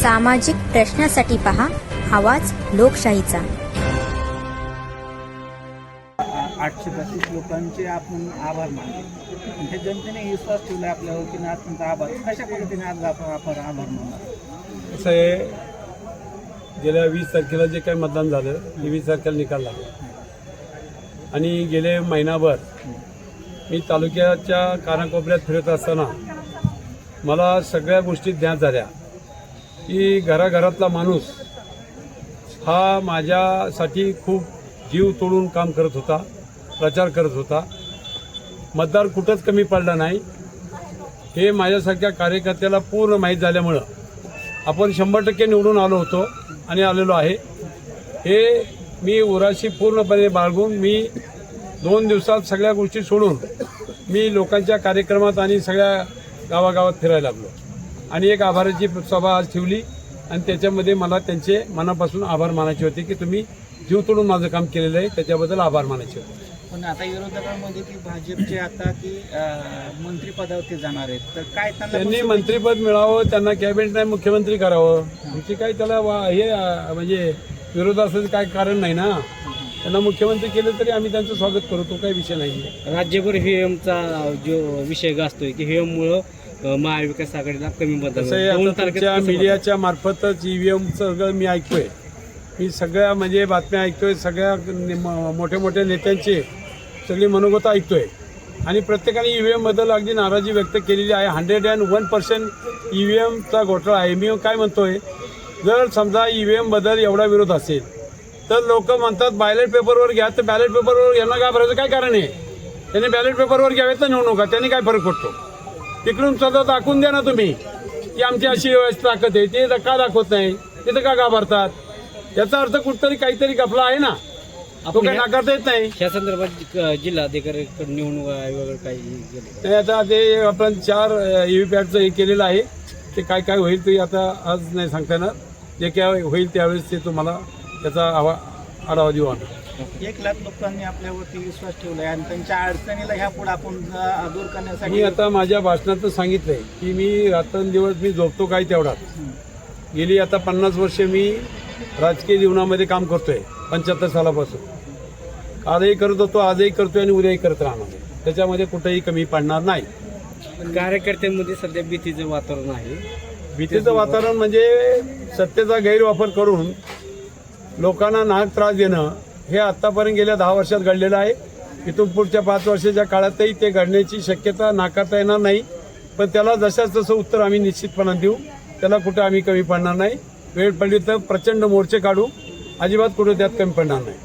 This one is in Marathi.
सामाजिक प्रश्नासाठी पहा आवाज लोकशाहीचा. आठशे पस्तीस लोकांचे आपण आभार मानले हे जनतेने विश्वास ठेवला आपल्यावर की आज त्यांचा आभार. कशा पद्धतीने आज आपण आपण आभार मानणार? कसं आहे गेल्या वीस तारखेला जे काही मतदान झालं ते वीस तारखेला निकाल लागला. आणि गेले महिनाभर मी तालुक्याच्या कानाकोपऱ्यात फिरत असताना मला सगळ्या गोष्टी ज्ञात झाल्या. की घराघरातला माणूस हा माझ्यासाठी खूप जीव तोडून काम करत होता प्रचार करत होता. मतदार कुठंच कमी पडला नाही. हे माझ्यासारख्या कार्यकर्त्याला पूर्ण माहीत झाल्यामुळं आपण शंभर टक्के निवडून आलो होतो आणि आलेलो आहे. हे मी उराशी पूर्णपणे बाळगून मी दोन दिवसात सगळ्या गोष्टी सोडून मी लोकांच्या कार्यक्रमात आणि सगळ्या गावागावात फिरायला लागलो. आणि एक आभाराची सभा आज ठेवली. आणि त्याच्यामध्ये मला त्यांचे मनापासून आभार मानायचे होते की तुम्ही जीव तोडून माझं काम केलेलं आहे त्याच्याबद्दल आभार मानायचे होते. पण आता विरोधकांमध्ये की भाजपचे आता की मंत्रिपदावरती जाणार आहेत तर काय त्यांना मंत्रीपद मिळावं त्यांना कॅबिनेट नाही मुख्यमंत्री करावं आमची काही त्याला वा- हे म्हणजे विरोध असायचं काय कारण नाही ना? त्यांना मुख्यमंत्री केलं तरी आम्ही त्यांचं स्वागत करू तो काही विषय नाही. राज्यभर हेमचा जो विषय गाजतोय की हेममुळं महाविकास आघाडीला कमी मतदान? मीडियाच्या मार्फतच ईव्हीएम सगळं मी ऐकतोय. मी सगळ्या म्हणजे बातम्या ऐकतोय सगळ्या म- मोठ्या मोठ्या नेत्यांचे सगळी मनोगत ऐकतोय. आणि प्रत्येकाने ईव्हीएमबद्दल अगदी नाराजी व्यक्त केलेली आहे. हंड्रेड अँड वन पर्सेंट ईव्हीएमचा घोटाळा आहे. मी काय म्हणतोय? जर समजा ईव्हीएमबद्दल एवढा विरोध असेल तर लोक म्हणतात बॅलेट पेपरवर घ्या. तर बॅलेट पेपरवर यांना काय भरायचं काय कारण आहे? त्यांनी बॅलेट पेपरवर घ्यावेत ना निवडणुका? त्यांनी काय फरक पडतो? तिकडून स्वतः दाखवून द्या ना तुम्ही. की आमची अशी व्यवस्था ताकद आहे. ते का दाखवत नाही. तिथं का घाबरतात. याचा अर्थ कुठतरी काहीतरी गफला आहे ना. तो आपण काही नाकारता येत नाही. या संदर्भात अ, जिल्हाधिकाऱ्याकडे निवडणूक आयोगाकडे काही आता ते आपण चार ईव्हीपॅटचं हे केलेलं आहे. ते काय काय होईल ते आता आज नाही सांगता येणार. जे काय होईल त्यावेळेस ते तुम्हाला त्याचा आवा आढावा देऊ आम्ही एक लाख लोकांनी आपल्यावरती विश्वास ठेवलाय आणि त्यांच्या अडचणीला ह्या पुढे आपण दूर मी करण्यासाठी आता माझ्या भाषणात सांगितलंय की मी रात्रंदिवस मी झोपतो काय तेवढाच. गेली आता पन्नास वर्षे मी राजकीय जीवनामध्ये काम करतोय पंच्याहत्तर सालापासून. आजही करत होतो आजही करतोय आणि उद्याही करत राहणार आहे. त्याच्यामध्ये कुठेही कमी पडणार नाही. कार्यकर्त्यांमध्ये सध्या भीतीचं वातावरण आहे. भीतीचं वातावरण म्हणजे सत्तेचा गैरवापर करून लोकांना नाहक त्रास देणं हे आतापर्यंत गेल्या दहा वर्षात घडलेलं आहे. इथून पुढच्या पाच वर्षाच्या काळातही ते घडण्याची शक्यता नाकारता येणार नाही. पण त्याला जशाच तसं उत्तर आम्ही निश्चितपणा देऊ. त्याला कुठं आम्ही कमी पडणार नाही. वेळ पडली तर प्रचंड मोर्चे काढू. अजिबात कुठं त्यात कमी पडणार नाही.